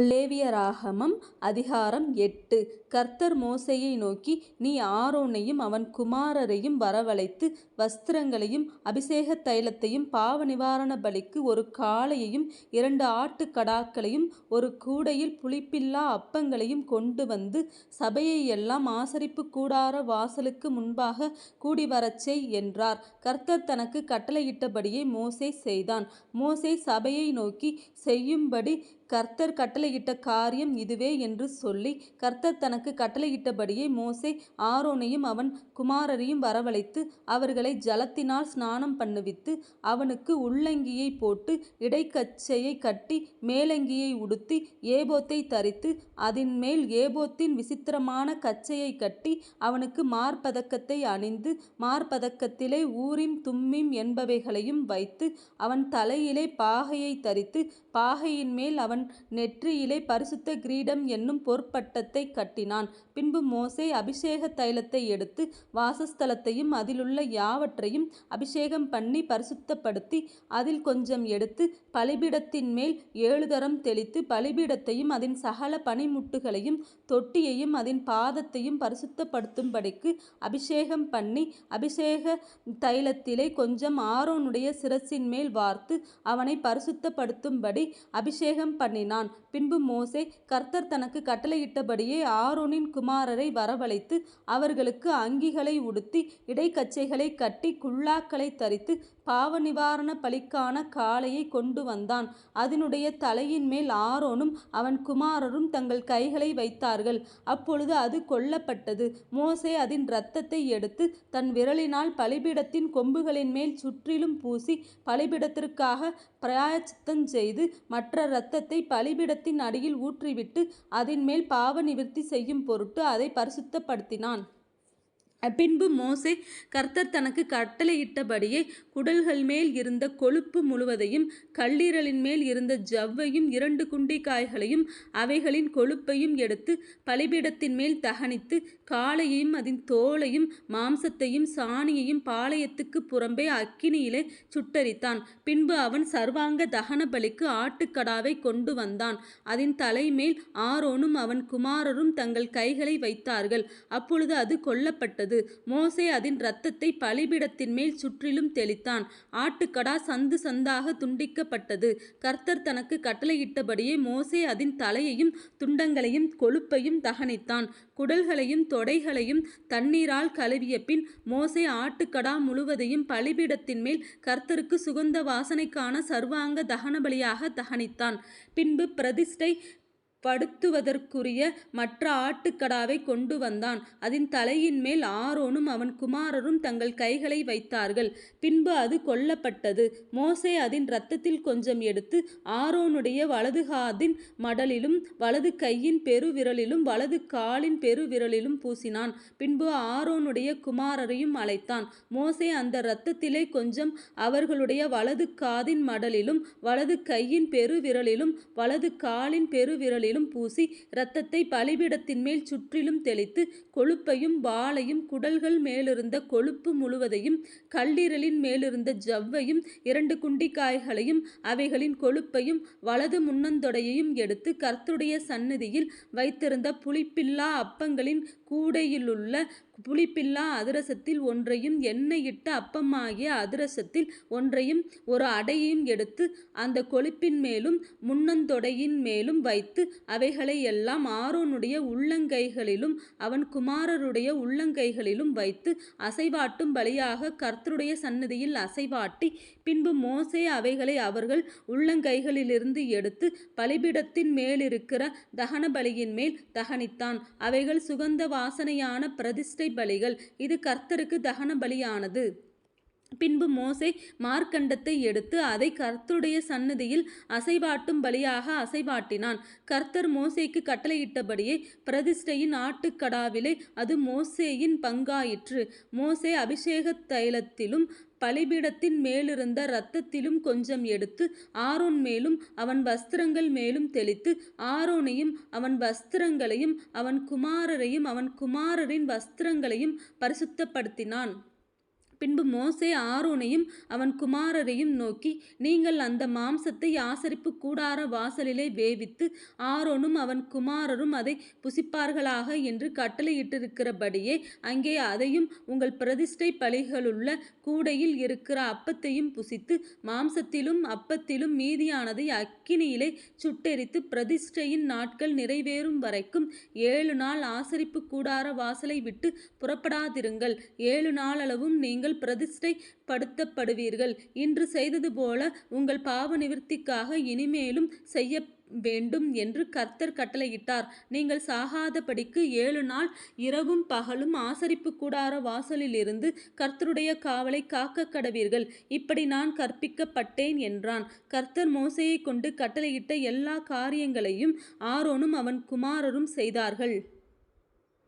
லேவியராகமம் அதிகாரம் எட்டு கர்த்தர் மோசையை நோக்கி நீ ஆரோனையும் அவன் குமாரரையும் வரவழைத்து வஸ்திரங்களையும் அபிஷேகத் தைலத்தையும் பாவ நிவாரண பலிக்கு ஒரு காளையையும் இரண்டு ஆட்டுக்கடாக்களையும் ஒரு கூடையில் புளிப்பில்லா அப்பங்களையும் கொண்டு வந்து சபையை எல்லாம் ஆசரிப்பு கூடார வாசலுக்கு முன்பாக கூடிவரச் செய் என்றார். கர்த்தர் தனக்கு கட்டளையிட்டபடியே மோசே செய்தான். மோசே சபையை நோக்கி செய்யும்படி கர்த்தர் கட்டளையிட்ட காரியம் இதுவே என்று சொல்லி கர்த்தர் தனக்கு கட்டளையிட்டபடியே மோசே ஆரோனையும் அவன் குமாரரையும் வரவழைத்து அவர்களை ஜலத்தினால் ஸ்நானம் பண்ணுவித்து அவனுக்கு உள்ளங்கியைப் போட்டு இடைக்கச்சையை கட்டி மேலங்கியை உடுத்தி ஏபோத்தை தரித்து அதின்மேல் ஏபோத்தின் விசித்திரமான கச்சையைக் கட்டி அவனுக்கு மார்பதக்கத்தை அணிந்து மார்பதக்கத்திலே ஊரிம் தும்மிம் என்பவைகளையும் வைத்து அவன் தலையிலே பாகையைத் தரித்து பாகையின் மேல் அவன் நெற்றியிலே பரிசுத்த கிரீடம் என்னும் பொற்பட்டத்தை கட்டினான். பின்பு மோசே அபிஷேக தைலத்தை எடுத்து வாசஸ்தலத்தையும் அதிலுள்ள யாவற்றையும் அபிஷேகம் பண்ணி பரிசுத்தப்படுத்தி அதில் கொஞ்சம் எடுத்து பலிபீடத்தின்மேல் ஏழுதரம் தெளித்து பலிபீடத்தையும் அதன் சகல பனிமுட்டுகளையும் தொட்டியையும் அதன் பாதத்தையும் பரிசுத்தப்படுத்தும்படிக்கு அபிஷேகம் பண்ணி அபிஷேக தைலத்திலே கொஞ்சம் ஆரோனுடைய சிரசின் மேல் வார்த்து அவனை பரிசுத்தப்படுத்தும்படி அபிஷேகம் பண்ணினான். பின்பு மோசே கர்த்தர் தனக்கு கட்டளையிட்டபடியே ஆரோனின் குமாரரை வரவழைத்து அவர்களுக்கு அங்கிகளை உடுத்தி இடைக்கச்சைகளை கட்டி குள்ளாக்களை தரித்து பாவ நிவாரண பலிக்கான காளையைக் கொண்டு வந்தான். அதனுடைய தலையின் மேல் ஆரோனும் அவன் குமாரரும் தங்கள் கைகளை வைத்தார்கள். அப்பொழுது அது கொல்லப்பட்டது. மோசே அதன் இரத்தத்தை எடுத்து தன் விரலினால் பலிபீடத்தின் கொம்புகளின் மேல் சுற்றிலும் பூசி பலிபீடத்திற்காக பிராயச்சித்தம் செய்து மற்ற இரத்தத்தைப் பலிபீடத்தின் அடியில் ஊற்றிவிட்டு அதின்மேல் பாவநிவிர்த்தி செய்யும் பொருட்டு அதை பரிசுத்தப்படுத்தினான். பின்பு மோசே கர்த்தர் தனக்கு கட்டளையிட்டபடியே குடல்கள் மேல் இருந்த கொழுப்பு முழுவதையும் கல்லீரலின் மேல் இருந்த ஜவ்வையும் இரண்டு குண்டிகாய்களையும் அவைகளின் கொழுப்பையும் எடுத்து பலிபீடத்தின் மேல் தகனித்து காளையையும் அதன் தோலையும் மாம்சத்தையும் சாணியையும் பாளையத்துக்கு புறம்பே அக்கினியிலே சுட்டரித்தான் பின்பு அவன் சர்வாங்க தகனபலிக்கு ஆட்டுக்கடாவைக் கொண்டு வந்தான். அதன் தலைமேல் ஆரோனும் அவன் குமாரரும் தங்கள் கைகளை வைத்தார்கள். அப்பொழுது அது கொல்லப்பட்டது. மோசே அதன் இரத்தத்தை பலிபிடத்தின் பலிபீடத்தின்மேல் சுற்றிலும் தெளித்தான். ஆட்டுக்கடா சந்து சந்தாக துண்டிக்கப்பட்டது. கர்த்தர் தனக்கு கட்டளையிட்டபடியே மோசே அதன் தலையையும் துண்டங்களையும் கொழுப்பையும் தகனித்தான். குடல்களையும் தொடைகளையும் தண்ணீரால் கழுவிய பின் மோசே ஆட்டுக்கடா முழுவதையும் பலிபீடத்தின்மேல் கர்த்தருக்கு சுகந்த வாசனைக்கான சர்வாங்க தகனபலியாகத் தகனித்தான். பின்பு பிரதிஷ்டை படுத்துவதற்குரிய மற்ற ஆட்டுக்கடாவைக் கொண்டு வந்தான். அதின் தலையின்மேல் ஆரோனும் அவன் குமாரரும் தங்கள் கைகளை வைத்தார்கள். பின்பு அது கொல்லப்பட்டது. மோசே அதன் இரத்தத்தில் கொஞ்சம் எடுத்து ஆரோனுடைய வலதுகாதின் மடலிலும் வலது கையின் பெருவிரலிலும் வலது காலின் பெருவிரலிலும் பூசினான். பின்பு ஆரோனுடைய குமாரரையும் அழைத்தான். மோசே அந்த இரத்தத்திலே கொஞ்சம் அவர்களுடைய வலது காதின் மடலிலும் வலது கையின் பெருவிரலிலும் வலது காலின் பெருவிரலிலும் பூசி இரத்தத்தை பலிபீடத்தின் மேல் சுற்றிலும் தெளித்து கொழுப்பையும் வாளையும் குடல்கள் மேலிருந்த கொழுப்பு முழுவதையும் கல்லீரலின் மேலிருந்த ஜவ்வையும் இரண்டு குண்டிக்காய்களையும் அவைகளின் கொழுப்பையும் வலது முன்னந்தொடையையும் எடுத்து கர்த்துடைய சந்நிதியில் வைத்திருந்த புளிப்பில்லா அப்பங்களின் கூடையிலுள்ள புளிப்பில்லா அதிரசத்தில் ஒன்றையும் எண்ணெய் இட்ட அப்பமாகிய அதிரசத்தில் ஒன்றையும் ஒரு அடையையும் எடுத்து அந்த கொழுப்பின் மேலும் முன்னந்தொடையின் மேலும் வைத்து அவைகளை எல்லாம் ஆரோனுடைய உள்ளங்கைகளிலும் அவன் குமாரருடைய உள்ளங்கைகளிலும் வைத்து அசைவாட்டும் பலியாக கர்த்தருடைய சன்னதியில் அசைவாட்டி பின்பு மோசே அவைகளை அவர்கள் உள்ளங்கைகளிலிருந்து எடுத்து பலிபீடத்தின் மேலிருக்கிற மேல் தகனித்தான். அவைகள் சுகந்த வாசனையான பிரதிஷ்டை பலிகள். இது கர்த்தருக்கு தகன பலியானது பின்பு மோசை மார்க்கண்டத்தை எடுத்து அதை கர்த்தருடைய சன்னதியில் அசைவாட்டும் பலியாக அசைவாட்டினான். கர்த்தர் மோசைக்கு கட்டளையிட்டபடியே பிரதிஷ்டையின் ஆட்டுக்கடாவிலே அது மோசேயின் பங்காயிற்று. மோசே அபிஷேக தைலத்திலும் பலிபீடத்தின் மேலிருந்த இரத்தத்திலும் கொஞ்சம் எடுத்து ஆரோன் மேலும் அவன் வஸ்திரங்கள் மேலும் தெளித்து ஆரோனையும் அவன் வஸ்திரங்களையும் அவன் குமாரரையும் அவன் குமாரரின் வஸ்திரங்களையும் பரிசுத்தப்படுத்தினான். பின்பு மோசே ஆரோனையும் அவன் குமாரரையும் நோக்கி நீங்கள் அந்த மாம்சத்தை ஆசரிப்பு கூடார வாசலிலே வேவித்து ஆரோனும் அவன் குமாரரும் அதை புசிப்பார்களாக என்று கட்டளையிட்டிருக்கிறபடியே அங்கே அதையும் உங்கள் பிரதிஷ்டை பலிகளுள்ள கூடையில் இருக்கிற அப்பத்தையும் புசித்து மாம்சத்திலும் அப்பத்திலும் மீதியானதை அக்கினியிலே சுட்டெரித்து பிரதிஷ்டையின் நாட்கள் நிறைவேறும் வரைக்கும் ஏழு நாள் ஆசரிப்பு கூடார வாசலை விட்டு புறப்படாதிருங்கள். ஏழு நாளளவும் நீங்கள் நீங்கள் பிரதிஷ்டைப்படுத்தப்படுவீர்கள். இன்று செய்தது போல உங்கள் பாவ நிவர்த்திக்காக இனிமேலும் செய்ய வேண்டும் என்று கர்த்தர் கட்டளையிட்டார். நீங்கள் சாகாதபடிக்கு ஏழு நாள் இரவும் பகலும் ஆசரிப்பு கூடார வாசலிலிருந்து கர்த்தருடைய காவலை காக்க கடவீர்கள். இப்படி நான் கற்பிக்கப்பட்டேன் என்றான். கர்த்தர் மோசையை கொண்டு கட்டளையிட்ட எல்லா காரியங்களையும் ஆரோனும் அவன் குமாரரும் செய்தார்கள்.